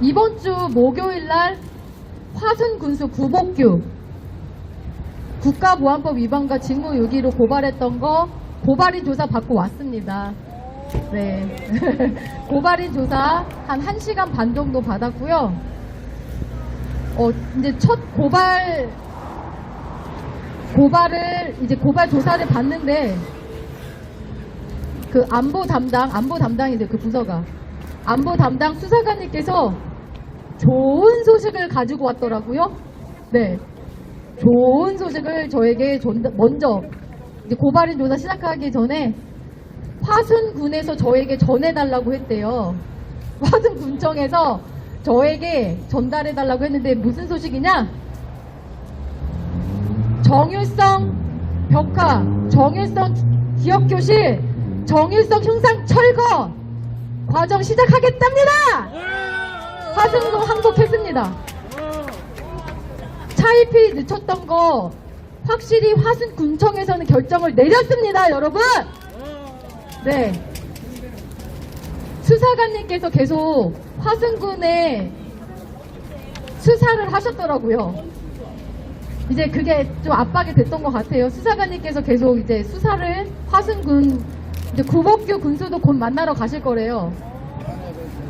이번 주 목요일 날 화순군수 구복규 국가보안법 위반과 직무유기로 고발했던 거 고발인 조사 받고 왔습니다. 네. 고발인 조사 한 1시간 반 정도 받았고요. 어, 이제 첫 고발, 고발을, 이제 고발 조사를 받는데, 그 안보 담당, 안보 담당인데 그 부서가. 안보 담당 수사관님께서 좋은 소식을 가지고 왔더라고요. 네. 좋은 소식을 저에게 먼저 이제 고발인 조사 시작하기 전에 화순군에서 저에게 전해달라고 했대요. 화순군청에서 저에게 전달해달라고 했는데 무슨 소식이냐? 정일성 벽화, 정일성 기억교실, 정일성 형상 철거 과정 시작하겠답니다! 화순군 항복했습니다. 차입이 늦췄던 거 확실히 화순군청에서는 결정을 내렸습니다, 여러분! 네. 수사관님께서 계속 화순군에 수사를 하셨더라고요. 이제 그게 좀 압박이 됐던 것 같아요. 수사관님께서 계속 이제 수사를 화순군 이제 구복규 군수도 곧 만나러 가실 거래요.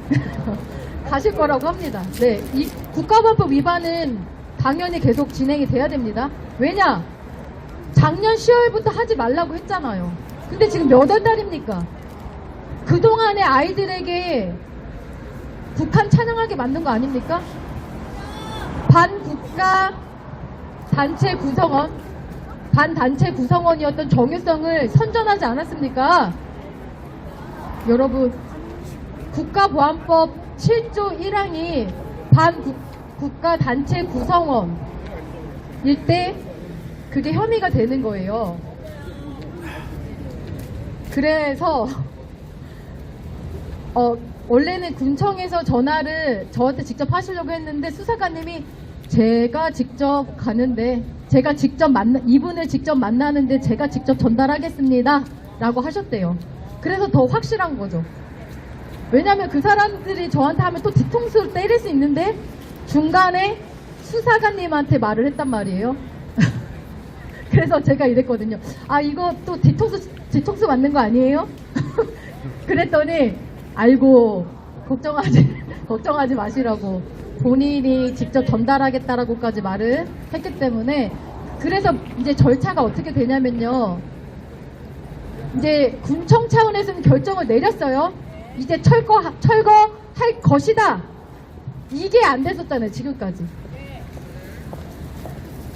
가실 거라고 합니다. 네, 이 국가보안법 위반은 당연히 계속 진행이 돼야 됩니다. 왜냐? 작년 10월부터 하지 말라고 했잖아요. 근데 지금 몇 월 달입니까? 그동안의 아이들에게 북한 찬양하게 만든 거 아닙니까? 반국가 단체 구성원, 반단체 구성원이었던 정유성을 선전하지 않았습니까? 여러분, 국가보안법 7조 1항이 반국가 단체 구성원일 때 그게 혐의가 되는 거예요. 그래서 어, 원래는 군청에서 전화를 저한테 직접 하시려고 했는데 수사관님이 제가 직접 가는데 제가 직접 만나 이분을 직접 만나는데 제가 직접 전달하겠습니다 라고 하셨대요 그래서 더 확실한 거죠 왜냐면 그 사람들이 저한테 하면 또 뒤통수를 때릴 수 있는데 중간에 수사관님한테 말을 했단 말이에요 그래서 제가 이랬거든요 아 이거 또 뒤통수 뒤통수 맞는 거 아니에요? 그랬더니 알고 걱정하지 걱정하지 마시라고 본인이 직접 전달하겠다라고까지 말을 했기 때문에 그래서 이제 절차가 어떻게 되냐면요. 이제 군청 차원에서는 결정을 내렸어요. 이제 철거 철거할 것이다. 이게 안 됐었잖아요 지금까지.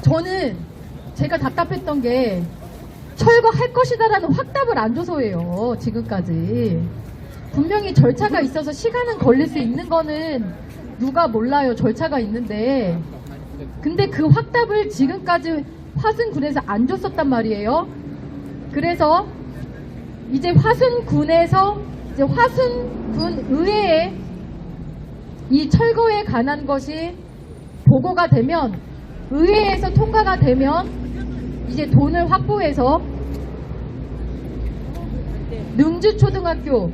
저는 제가 답답했던 게 철거할 것이다라는 확답을 안 줘서예요 지금까지. 분명히 절차가 있어서 시간은 걸릴 수 있는 거는 누가 몰라요. 절차가 있는데. 근데 그 확답을 지금까지 화순군에서 안 줬었단 말이에요. 그래서 이제 화순군에서 이제 화순군 의회에 이 철거에 관한 것이 보고가 되면 의회에서 통과가 되면 이제 돈을 확보해서 능주초등학교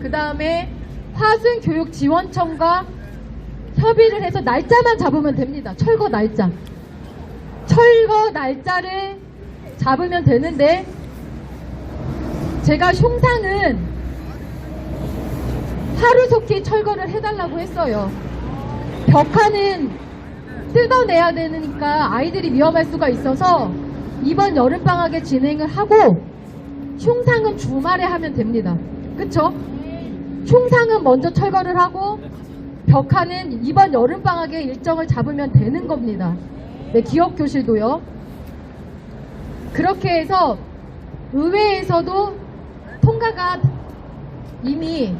그 다음에 화순교육지원청과 협의를 해서 날짜만 잡으면 됩니다. 철거 날짜. 철거 날짜를 잡으면 되는데 제가 흉상은 하루속히 철거를 해달라고 했어요. 벽화는 뜯어내야 되니까 아이들이 위험할 수가 있어서 이번 여름방학에 진행을 하고 흉상은 주말에 하면 됩니다. 그쵸? 흉상은 먼저 철거를 하고 벽화는 이번 여름방학에 일정을 잡으면 되는 겁니다. 네, 기업교실도요. 그렇게 해서 의회에서도 통과가 이미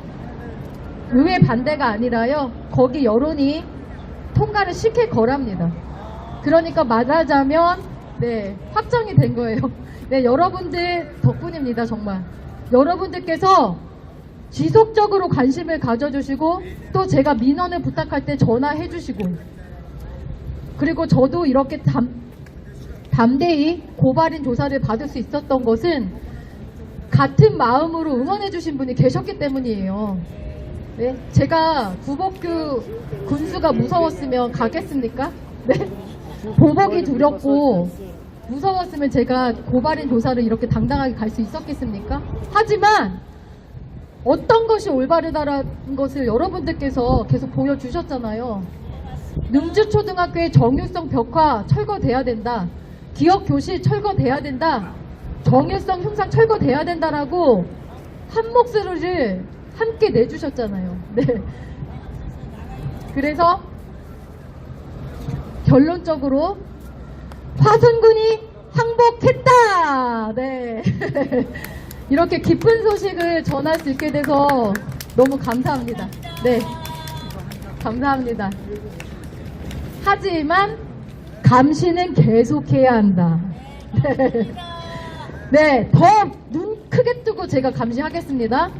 의회 반대가 아니라요. 거기 여론이 통과를 시킬 거랍니다. 그러니까 말하자면 네, 확정이 된 거예요. 네, 여러분들 덕분입니다, 정말. 여러분들께서 지속적으로 관심을 가져주시고 또 제가 민원을 부탁할 때 전화해 주시고 그리고 저도 이렇게 담, 담대히 고발인 조사를 받을 수 있었던 것은 같은 마음으로 응원해 주신 분이 계셨기 때문이에요. 네, 제가 구복규 군수가 무서웠으면 가겠습니까? 네, 보복이 두렵고 무서웠으면 제가 고발인 조사를 이렇게 당당하게 갈 수 있었겠습니까? 하지만 어떤 것이 올바르다라는 것을 여러분들께서 계속 보여주셨잖아요. 능주초등학교의 정율성 벽화 철거돼야 된다. 기억 교실 철거돼야 된다. 정율성 흉상 철거돼야 된다라고 한 목소리를 함께 내주셨잖아요. 네. 그래서 결론적으로 화순군이 항복했다. 네. 이렇게 기쁜 소식을 전할 수 있게 돼서 너무 감사합니다. 네. 감사합니다. 하지만 감시는 계속해야 한다. 네. 네, 더 눈 크게 뜨고 제가 감시하겠습니다.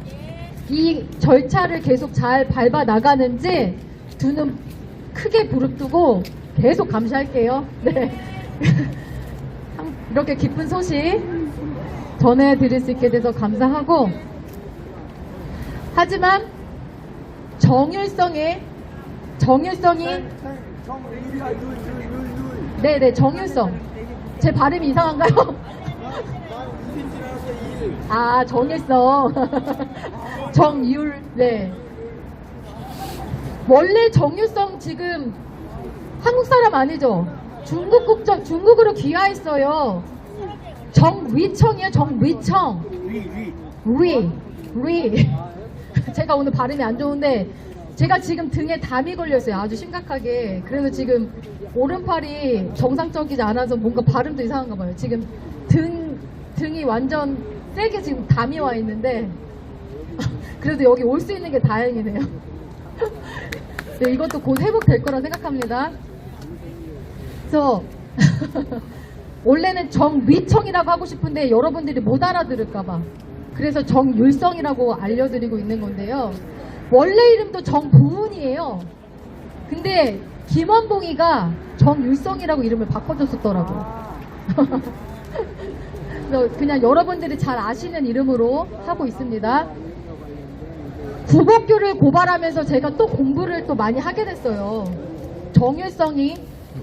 이 절차를 계속 잘 밟아 나가는지 두 눈 크게 부릅뜨고 계속 감시할게요. 네. 이렇게 기쁜 소식 전해드릴 수 있게 돼서 감사하고 하지만 정율성의 정율성이 네네 정율성 제 발음이 이상한가요? 아 정율성 정율 네 원래 정율성 지금 한국 사람 아니죠? 중국 국적 중국으로 귀화했어요. 정위청이요 정위청 위, 위. 제가 오늘 발음이 안 좋은데 제가 지금 등에 담이 걸렸어요. 아주 심각하게. 그래서 지금 오른팔이 정상적이지 않아서 뭔가 발음도 이상한가 봐요. 지금 등 등이 완전 세게 지금 담이 와 있는데 그래도 여기 올 수 있는 게 다행이네요. 네, 이것도 곧 회복될 거라 생각합니다. 그래서 원래는 정위청이라고 하고 싶은데 여러분들이 못 알아들을까봐 그래서 정율성이라고 알려드리고 있는 건데요. 원래 이름도 정보은이에요. 근데 김원봉이가 정율성이라고 이름을 바꿔줬었더라고요. 그냥 여러분들이 잘 아시는 이름으로 하고 있습니다. 구복교를 고발하면서 제가 또 공부를 또 많이 하게 됐어요. 정율성이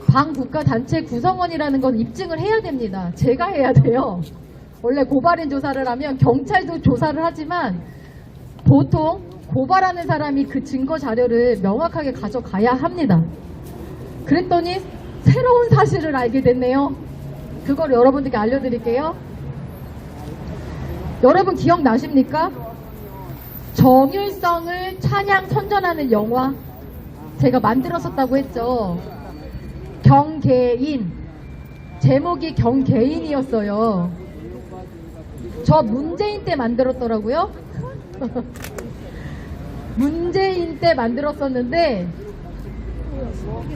방국가 단체 구성원이라는 건 입증을 해야 됩니다. 제가 해야 돼요. 원래 고발인 조사를 하면 경찰도 조사를 하지만 보통 고발하는 사람이 그 증거 자료를 명확하게 가져가야 합니다. 그랬더니 새로운 사실을 알게 됐네요. 그걸 여러분들께 알려드릴게요. 여러분 기억나십니까? 정율성을 찬양 선전하는 영화 제가 만들었었다고 했죠. 경계인 제목이 경계인이었어요. 저 문재인 때 만들었더라고요. 문재인 때 만들었었는데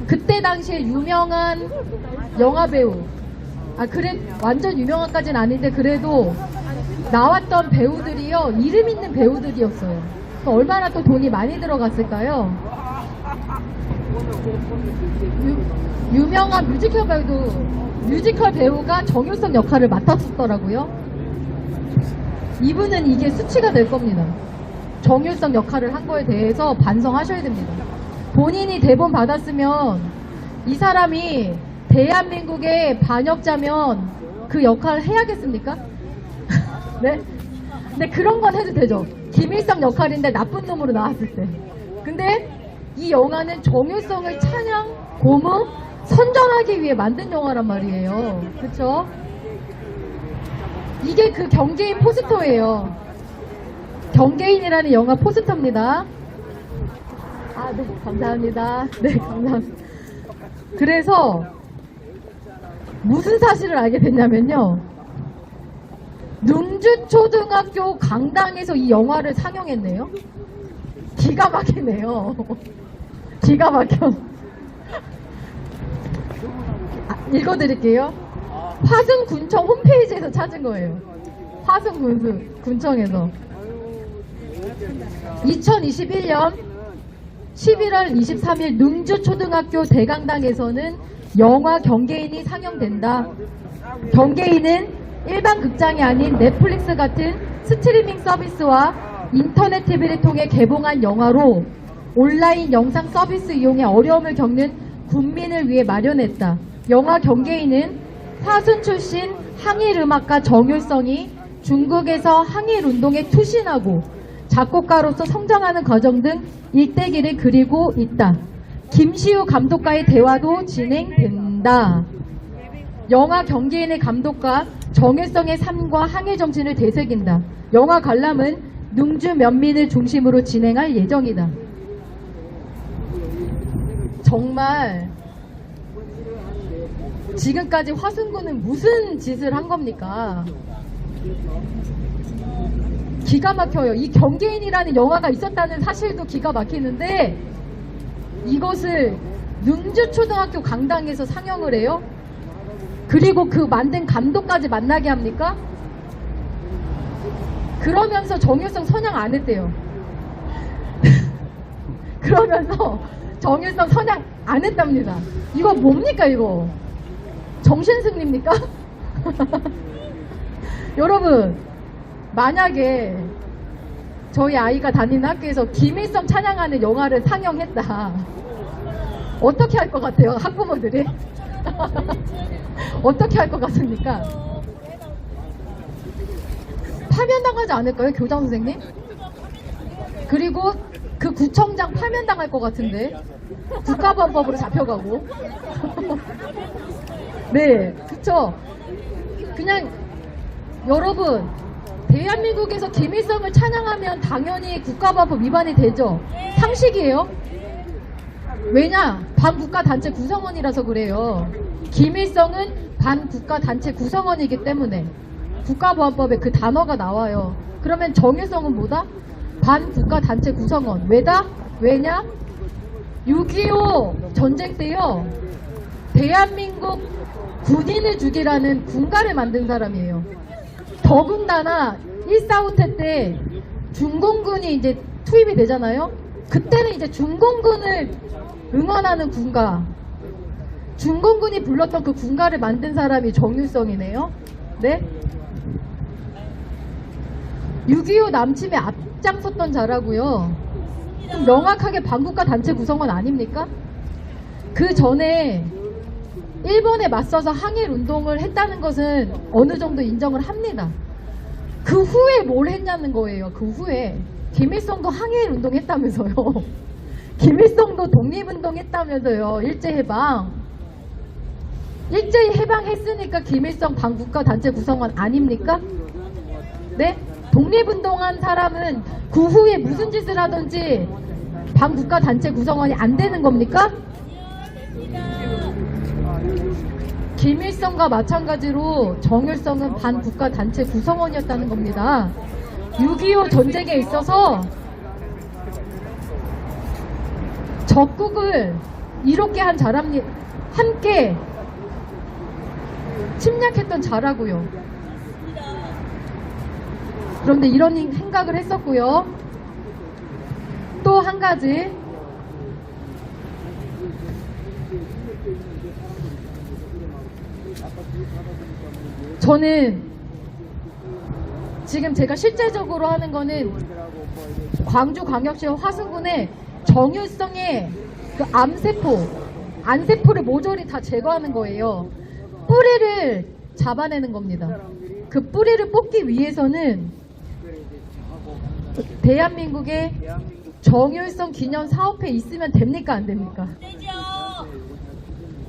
그때 당시에 유명한 영화 배우 아 그래 완전 유명한까지는 아닌데 그래도 나왔던 배우들이요 이름 있는 배우들이었어요. 또 얼마나 또 돈이 많이 들어갔을까요? 유, 유명한 뮤지컬 배우도 뮤지컬 배우가 정효성 역할을 맡았었더라고요. 이분은 이게 수치가 될 겁니다. 정율성 역할을 한 거에 대해서 반성하셔야 됩니다. 본인이 대본 받았으면 이 사람이 대한민국의 반역자면 그 역할을 해야겠습니까? 네? 근데 그런 건 해도 되죠. 김일성 역할인데 나쁜 놈으로 나왔을 때. 근데 이 영화는 정율성을 찬양, 고무, 선전하기 위해 만든 영화란 말이에요. 그쵸? 이게 그 경계인 포스터예요. 경계인이라는 영화 포스터입니다. 아, 네, 감사합니다. 네, 감사합니다. 그래서 무슨 사실을 알게 됐냐면요. 능주초등학교 강당에서 이 영화를 상영했네요. 기가 막히네요. 기가 막혀. 아, 읽어드릴게요. 화순군청 홈페이지에서 찾은 거예요. 화순군수 군청에서. 2021년 11월 23일 능주초등학교 대강당에서는 영화 경계인이 상영된다. 경계인은 일반 극장이 아닌 넷플릭스 같은 스트리밍 서비스와 인터넷 TV를 통해 개봉한 영화로 온라인 영상 서비스 이용에 어려움을 겪는 국민을 위해 마련했다. 영화 경계인은 화순 출신 항일 음악가 정율성이 중국에서 항일 운동에 투신하고 작곡가로서 성장하는 과정 등 일대기를 그리고 있다. 김시우 감독과의 대화도 진행된다. 영화 경계인의 감독과 정일성의 삶과 항해 정신을 되새긴다. 영화 관람은 능주 면민을 중심으로 진행할 예정이다. 정말 지금까지 화순군은 무슨 짓을 한 겁니까? 기가 막혀요. 이 경계인이라는 영화가 있었다는 사실도 기가 막히는데 이것을 능주초등학교 강당에서 상영을 해요? 그리고 그 만든 감독까지 만나게 합니까? 그러면서 정일성 선양 안 했대요. 그러면서 정일성 선양 안 했답니다. 이거 뭡니까 이거? 정신승리입니까? 여러분 만약에 저희 아이가 다니는 학교에서 김일성 찬양하는 영화를 상영했다. 어떻게 할 것 같아요 학부모들이? 어떻게 할 것 같습니까? 파면당하지 않을까요, 교장 선생님? 그리고 그 구청장 파면당할 것 같은데 국가범법으로 잡혀가고 네, 그쵸? 그냥 여러분 대한민국에서 김일성을 찬양하면 당연히 국가범법 위반이 되죠. 상식이에요. 왜냐? 반국가 단체 구성원이라서 그래요. 김일성은 반국가 단체 구성원이기 때문에 국가보안법에 그 단어가 나와요. 그러면 정일성은 뭐다? 반국가 단체 구성원. 왜다? 왜냐? 6.25 전쟁 때요. 대한민국 군인을 죽이라는 군가를 만든 사람이에요. 더군다나 1.4호 때 중공군이 이제 투입이 되잖아요. 그때는 이제 중공군을 응원하는 군가. 중공군이 불렀던 그 군가를 만든 사람이 정일성이네요. 네? 6.25 남침에 앞장섰던 자라고요. 그럼 명확하게 반국가 단체 구성원 아닙니까? 그 전에 일본에 맞서서 항일 운동을 했다는 것은 어느 정도 인정을 합니다. 그 후에 뭘 했냐는 거예요. 그 후에 김일성도 항일 운동 했다면서요. 김일성도 독립운동 했다면서요. 일제해방. 일제히 해방했으니까 김일성 반국가 단체 구성원 아닙니까? 네? 독립운동한 사람은 그 후에 무슨 짓을 하든지 반국가 단체 구성원이 안 되는 겁니까? 김일성과 마찬가지로 정일성은 반국가 단체 구성원이었다는 겁니다. 6.25 전쟁에 있어서 적국을 이롭게 한 자랍니 함께 침략했던 자라고요. 그런데 이런 생각을 했었고요. 또 한 가지 저는 지금 제가 실제적으로 하는 거는 광주광역시 화순군의 정율성의 그 암세포, 안세포를 모조리 다 제거하는 거예요. 뿌리를 잡아내는 겁니다. 그 뿌리를 뽑기 위해서는 대한민국의 정율성 기념 사업회 있으면 됩니까 안 됩니까?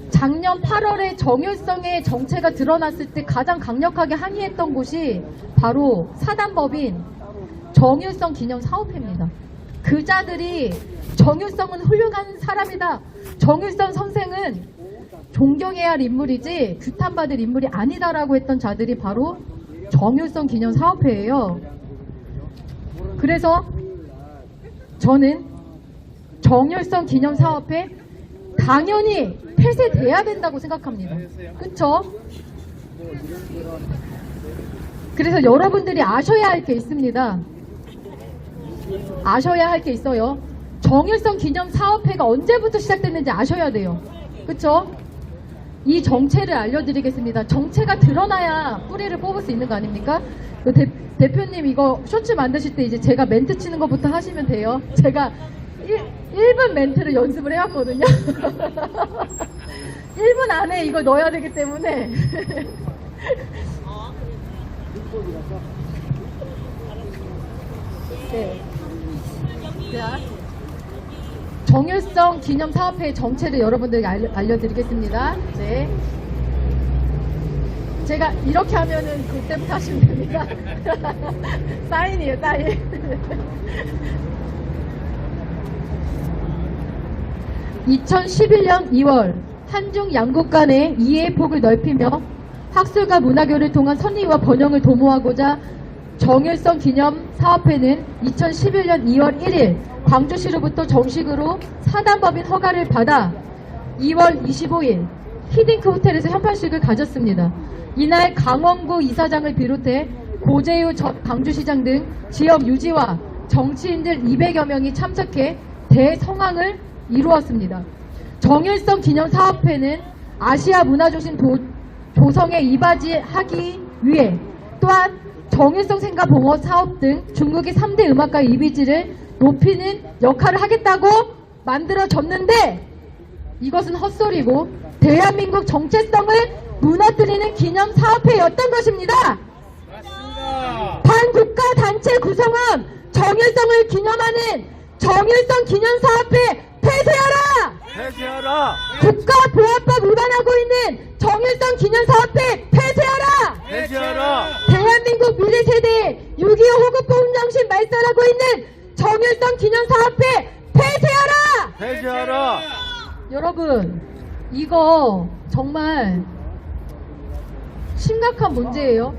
작년 8월에 정율성의 정체가 드러났을 때 가장 강력하게 항의했던 곳이 바로 사단법인 정율성 기념 사업회입니다. 그 자들이 정율성은 훌륭한 사람이다. 정율성 선생은 존경해야 할 인물이지 규탄받을 인물이 아니다라고 했던 자들이 바로 정율성 기념 사업회예요. 그래서 저는 정율성 기념 사업회 당연히 폐쇄돼야 된다고 생각합니다. 그쵸? 그래서 여러분들이 아셔야 할 게 있습니다. 아셔야 할 게 있어요. 정일성 기념 사업회가 언제부터 시작됐는지 아셔야 돼요. 그쵸? 이 정체를 알려드리겠습니다. 정체가 드러나야 뿌리를 뽑을 수 있는 거 아닙니까? 그 대, 대표님 이거 쇼츠 만드실 때 이제 제가 멘트 치는 것부터 하시면 돼요. 제가 1, 1분 멘트를 연습을 해왔거든요. 1분 안에 이거 넣어야 되기 때문에. 네. 자, 정일성 기념 사업회 정체를 여러분들에게 알려, 알려 드리겠습니다. 네. 제가 이렇게 하면은 그때부터 하시면 됩니다. 사인이에요, 사인. (2011년 2월) 한중 양국 간의 이해의 폭을 넓히며 학술과 문화교를 통한 선의와 번영을 도모하고자 정일성 기념 사업회는 2011년 2월 1일 광주시로부터 정식으로 사단법인 허가를 받아 2월 25일 히딩크 호텔에서 현판식을 가졌습니다. 이날 강원구 이사장을 비롯해 고재유 전 광주시장 등 지역 유지와 정치인들 200여 명이 참석해 대성황을 이루었습니다. 정일성 기념사업회는 아시아 문화조신 도- 조성에 이바지하기 위해 또한 정일성 생가 봉어 사업 등 중국의 3대 음악가 이미지를 높이는 역할을 하겠다고 만들어졌는데 이것은 헛소리고 대한민국 정체성을 무너뜨리는 기념 사업회였던 것입니다. 반국가 단체 구성원 정일성을 기념하는 정일성 기념 사업회 폐쇄하라! 폐쇄하라! 국가보안법 위반하고 있는 정일성 기념사업회 폐쇄하라! 폐쇄하라! 대한민국 미래 세대의 6.25 호국 공정신 말살하고 있는 정일성 기념사업회 폐쇄하라! 폐쇄하라! 여러분, 이거 정말 심각한 문제예요.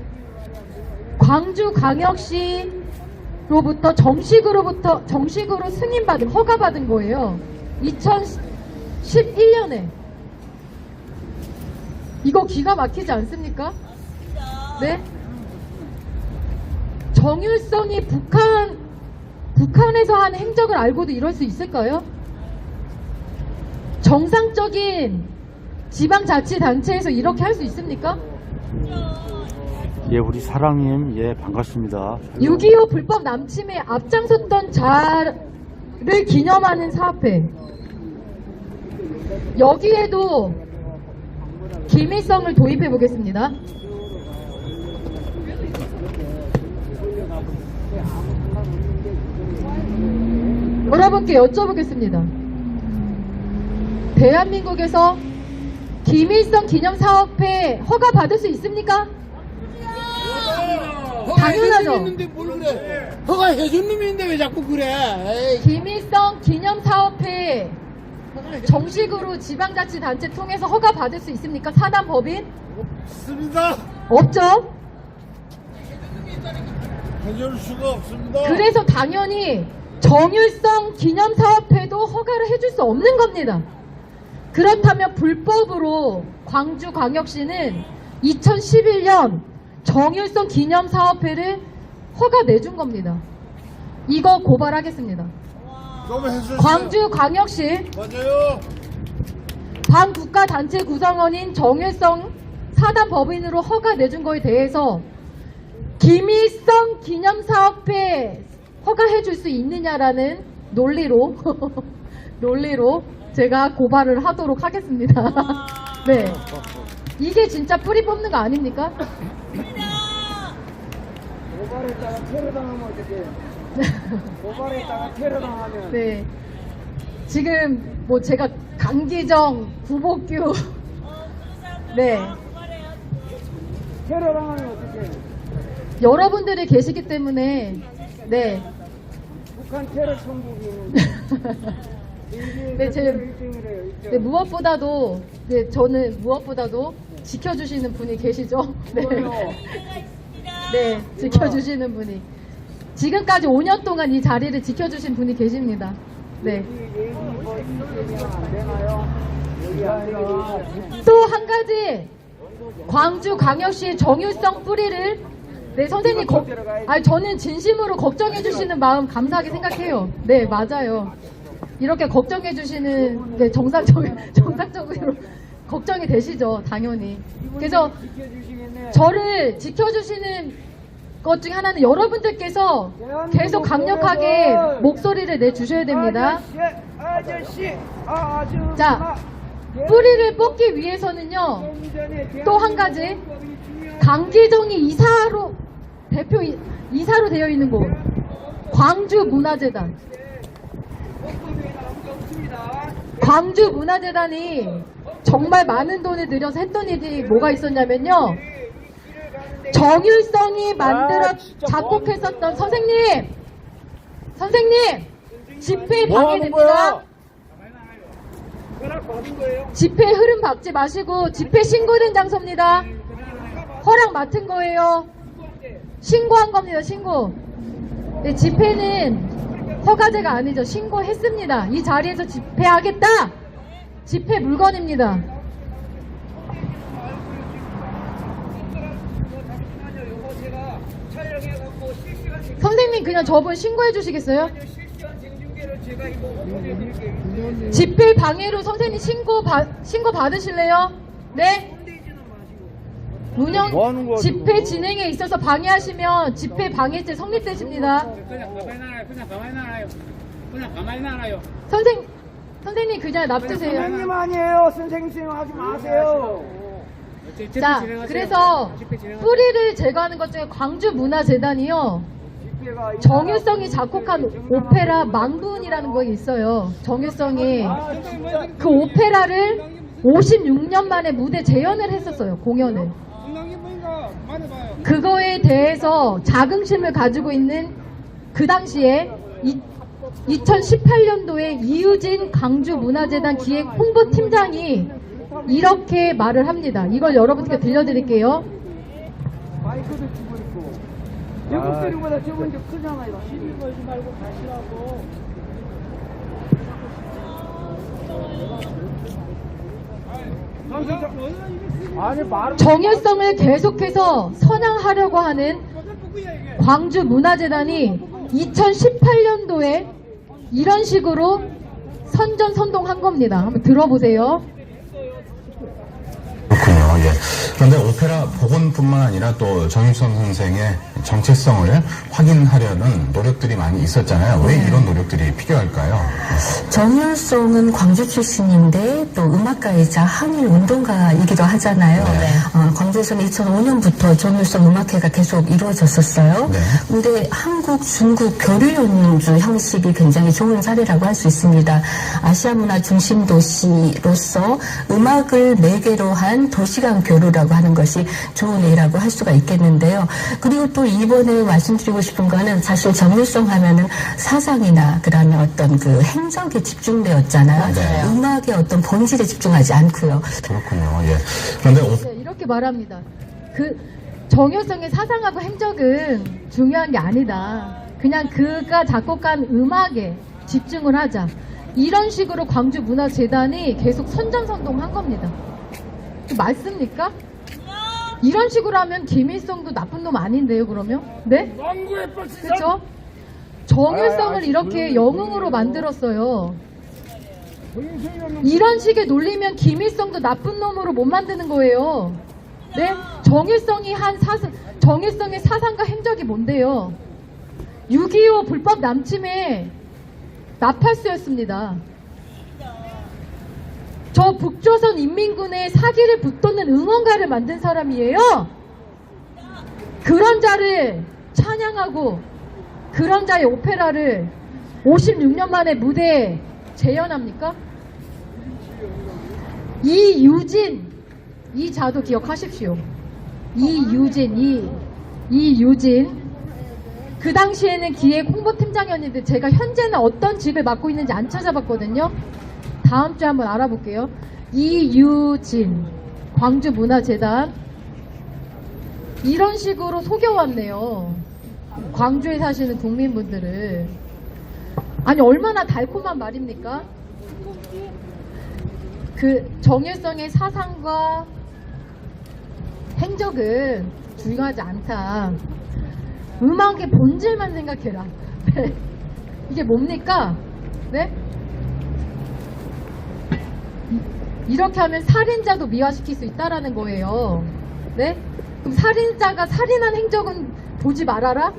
광주 광역시로부터 정식으로부터 정식으로 승인받은 허가받은 거예요. 2011년에 이거 기가 막히지 않습니까? 네? 정율성이 북한 북한에서 한 행적을 알고도 이럴 수 있을까요? 정상적인 지방자치단체에서 이렇게 할 수 있습니까? 예, 우리 사랑님, 예, 반갑습니다. 6.25 불법 남침에 앞장섰던 자를 기념하는 사업회. 여기에도 기밀성을 도입해 보겠습니다. 여러분께 여쭤보겠습니다. 대한민국에서 기밀성 기념사업회 허가 받을 수 있습니까? 당연하죠. 뭘 그래? 허가 해준 있는데 왜 자꾸 그래? 에이, 기밀성 기념사업회 정식으로 지방자치단체 통해서 허가 받을 수 있습니까? 사단 법인? 없습니다. 없죠. 해줄 수가 없습니다. 그래서 당연히 정율성 기념사업회도 허가를 해줄 수 없는 겁니다. 그렇다면 불법으로 광주광역시는 2011년 정율성 기념사업회를 허가 내준 겁니다. 이거 고발하겠습니다. 광주광역시 맞아요. 반국가 단체 구성원인 정일성 사단 법인으로 허가 내준 거에 대해서 기밀성 기념사업회 허가해 줄 수 있느냐라는 논리로 논리로 제가 고발을 하도록 하겠습니다. 네. 이게 진짜 뿌리 뽑는 거 아닙니까? 고발했다가 테러 당하면 어떡해? 고발했다가 테러 당하면 네. 지금 뭐 제가 강기정, 구복규 네. 테러 당하면 어떡해? 여러분들이 계시기 때문에 네. 북한 테러 천국이 있는데 네, 제- 테러 1등이래요. 1등. 네, 무엇보다도 네, 저는 무엇보다도 지켜주시는 분이 계시죠. 네. 네, 지켜주시는 분이 지금까지 5년 동안 이 자리를 지켜주신 분이 계십니다. 네. 이 얘기 뭐 이기면 안 되나요? 여기 안 되겠죠? 또한 가지 광주 광역시 정율성 뿌리를 네 선생님 거, 아니 저는 진심으로 걱정해 주시는 마음 감사하게 생각해요. 네 맞아요. 이렇게 걱정해 주시는 네, 정상적 정상적으로 걱정이 되시죠, 당연히. 그래서. 저를 지켜주시는 것 중에 하나는 여러분들께서 계속 강력하게 목소리를 내주셔야 됩니다. 자, 뿌리를 뽑기 위해서는요, 또 한 가지. 강기정이 이사로, 대표 이- 이사로 되어 있는 곳. 광주 문화재단. 광주 문화재단이 정말 많은 돈을 들여서 했던 일이 뭐가 있었냐면요. 정율성이 만들어 아, 작곡했었던 선생님, 선생님, 집회 뭐 방해됩니다. 거야? 집회 흐름 박지 마시고 집회 신고된 장소입니다. 허락 맡은 거예요. 신고한 겁니다. 신고. 네, 집회는 허가제가 아니죠. 신고했습니다. 이 자리에서 집회하겠다. 집회 물건입니다. 선생님 그냥 저분 신고해 주시겠어요? 집회 방해로 선생님 신고 받 신고 받으실래요? 네? 운영 뭐 하는 거야, 집회 지금? 진행에 있어서 방해하시면 집회 방해죄 성립되십니다. 그냥 가만히 나라요. 그냥 가만히 나라요. 그냥 가만히 나라요. 선생 선생님 그냥 납두세요. 선생님 아니에요. 선생님 하지 마세요. 집회 자. 그래서. 뿌리를 제거하는 것 중에 광주 문화재단이요. 집회가 이 정일성이 작곡한 오페라 망분이라는 거 있어요. 정일성이 아. 그 오페라를 56년 만에 무대 재연을 했었어요. 공연을. 그거에 대해서 자긍심을 가지고 있는 그 당시에 이, 2018년도에 이유진 강주문화재단 기획 홍보팀장이 이렇게 말을 합니다. 이걸 여러분께 들려드릴게요. 마이크도 집어있고. 외국들보다 저번 좀 크잖아요. 시비 걸지 말고 가시라고. 정열성을 계속해서 선양하려고 하는 광주 문화재단이 2018년도에 이런 식으로 선전선동한 겁니다. 한번 들어보세요. 그렇군요. 예. 그런데 오페라 복원뿐만 아니라 또 정일성 선생의 정체성을 확인하려는 노력들이 많이 있었잖아요. 왜 이런 노력들이 필요할까요? 정열송은 광주 출신인데 또 음악가이자 한일 운동가이기도 하잖아요. 네. 어, 광주에서는 2005년부터 정열송 음악회가 계속 이루어졌었어요. 네. 근데 한국, 중국 교류 연주 형식이 굉장히 좋은 사례라고 할 수 있습니다. 아시아 문화 중심 도시로서 음악을 매개로 한 도시간 교류라고 하는 것이 좋은 예라고 할 수가 있겠는데요. 그리고 또 이번에 말씀드리고 싶은 거는 사실 정일성 하면은 사상이나 그다음에 어떤 그 행적에 집중되었잖아요. 네. 음악의 어떤 본질에 집중하지 않고요. 그렇군요. 예. 그런데 오, 네, 이렇게 말합니다. 그 정효성의 사상하고 행적은 중요한 게 아니다. 그냥 그가 작곡한 음악에 집중을 하자. 이런 식으로 광주문화재단이 계속 선전선동한 겁니다. 그 맞습니까? 이런 식으로 하면 김일성도 나쁜 놈 아닌데요, 그러면? 네? 그렇죠? 정일성을 이렇게 영웅으로 만들었어요. 이런 식의 논리면 김일성도 나쁜 놈으로 못 만드는 거예요. 네? 정일성이 한 사상, 정일성의 사상과 행적이 뭔데요? 6.25 불법 남침의 나팔수였습니다. 저 북조선 인민군의 사기를 붙돋는 응원가를 만든 사람이에요. 그런 자를 찬양하고 그런 자의 오페라를 56년 만에 무대에 재현합니까? 이유진 이 자도 기억하십시오. 이유진 이 이유진 그 당시에는 기획 홍보팀장이었는데 제가 현재는 어떤 직을 맡고 있는지 안 찾아봤거든요. 다음 주에 한번 알아볼게요. 이유진 광주문화재단 이런 식으로 속여왔네요. 광주에 사시는 국민분들을 아니 얼마나 달콤한 말입니까? 그 정일성의 사상과 행적은 중요하지 않다. 음악의 본질만 생각해라. 네. 이게 뭡니까? 네? 이렇게 하면 살인자도 미화시킬 수 있다라는 거예요. 네? 그럼 살인자가 살인한 행적은 보지 말아라?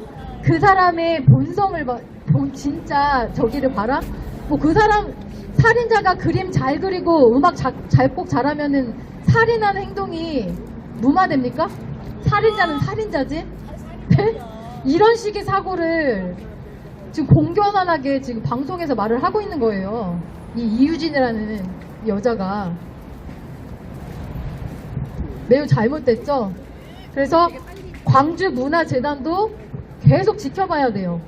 그 사람의 본성을 봐, 본 진짜 저기를 봐라? 뭐 그 사람, 살인자가 그림 잘 그리고 음악 자, 작곡 잘하면은 살인한 행동이 무마됩니까? 살인자는 살인자지? 네? 이런 식의 사고를 지금 공견한하게 지금 방송에서 말을 하고 있는 거예요. 이 이유진이라는 여자가 매우 잘못됐죠. 그래서 광주 문화재단도 계속 지켜봐야 돼요.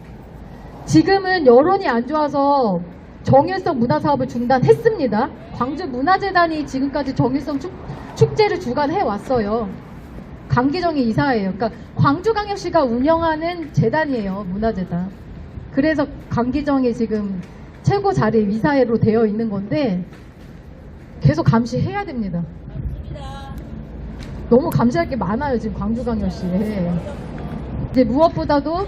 지금은 여론이 안 좋아서 정일성 문화사업을 중단했습니다. 광주 문화재단이 지금까지 정일성 축, 축제를 주관해 왔어요. 강기정이 이사예요. 그러니까 광주광역시가 운영하는 재단이에요. 문화재단. 그래서 강기정이 지금 최고 자리 이사로 되어 있는 건데 계속 감시해야 됩니다. 너무 감시할 게 많아요. 지금 광주광역시에. 이제 무엇보다도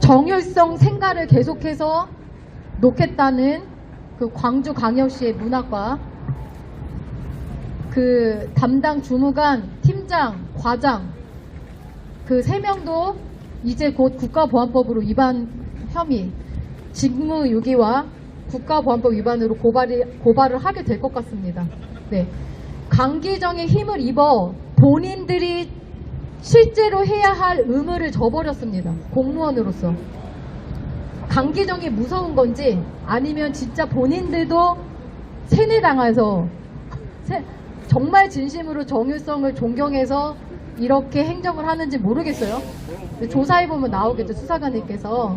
정열성 생가를 계속해서 놓겠다는 그 광주광역시의 문학과 그 담당 주무관, 팀장, 과장 그 세 명도 이제 곧 국가보안법으로 위반 혐의, 직무유기와 국가보안법 위반으로 고발이, 고발을 하게 될 것 같습니다. 네. 강기정의 힘을 입어 본인들이 실제로 해야 할 의무를 저버렸습니다. 공무원으로서. 강기정이 무서운 건지 아니면 진짜 본인들도 세뇌당해서 세- 정말 진심으로 정율성을 존경해서 이렇게 행정을 하는지 모르겠어요. 조사해보면 나오겠죠, 수사관님께서.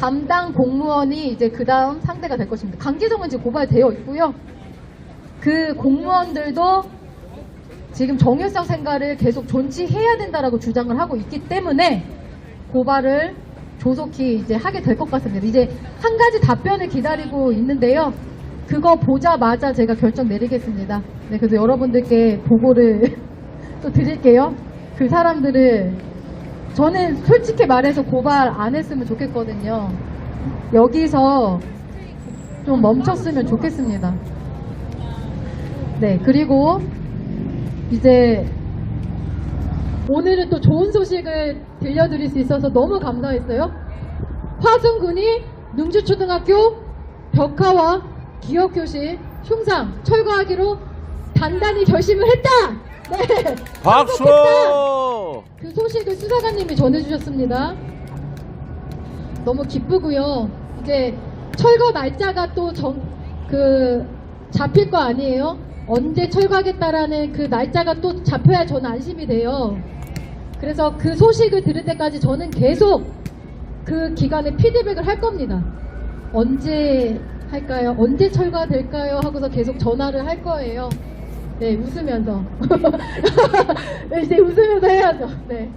담당 공무원이 이제 그 다음 상대가 될 것입니다. 강기정은 지금 고발되어 있고요. 그 공무원들도 지금 정율성 생가를 계속 존치해야 된다라고 주장을 하고 있기 때문에 고발을 조속히 이제 하게 될 것 같습니다. 이제 한 가지 답변을 기다리고 있는데요. 그거 보자마자 제가 결정 내리겠습니다. 네, 그래서 여러분들께 보고를 또 드릴게요. 그 사람들을 저는 솔직히 말해서 고발 안 했으면 좋겠거든요. 여기서 좀 멈췄으면 좋겠습니다. 네, 그리고 이제 오늘은 또 좋은 소식을 들려드릴 수 있어서 너무 감사했어요. 화순군이 능주초등학교 벽화와 기억교실 흉상 철거하기로 단단히 결심을 했다! 네! 박수! 그 소식을 수사관님이 전해주셨습니다. 너무 기쁘고요. 이제 철거 날짜가 또 정, 그, 잡힐 거 아니에요? 언제 철거하겠다라는 그 날짜가 또 잡혀야 저는 안심이 돼요. 그래서 그 소식을 들을 때까지 저는 계속 그 기간에 피드백을 할 겁니다. 언제 할까요? 언제 철거가 될까요? 하고서 계속 전화를 할 거예요. 네, 웃으면서. 네, 이제 웃으면서 해야죠. 네.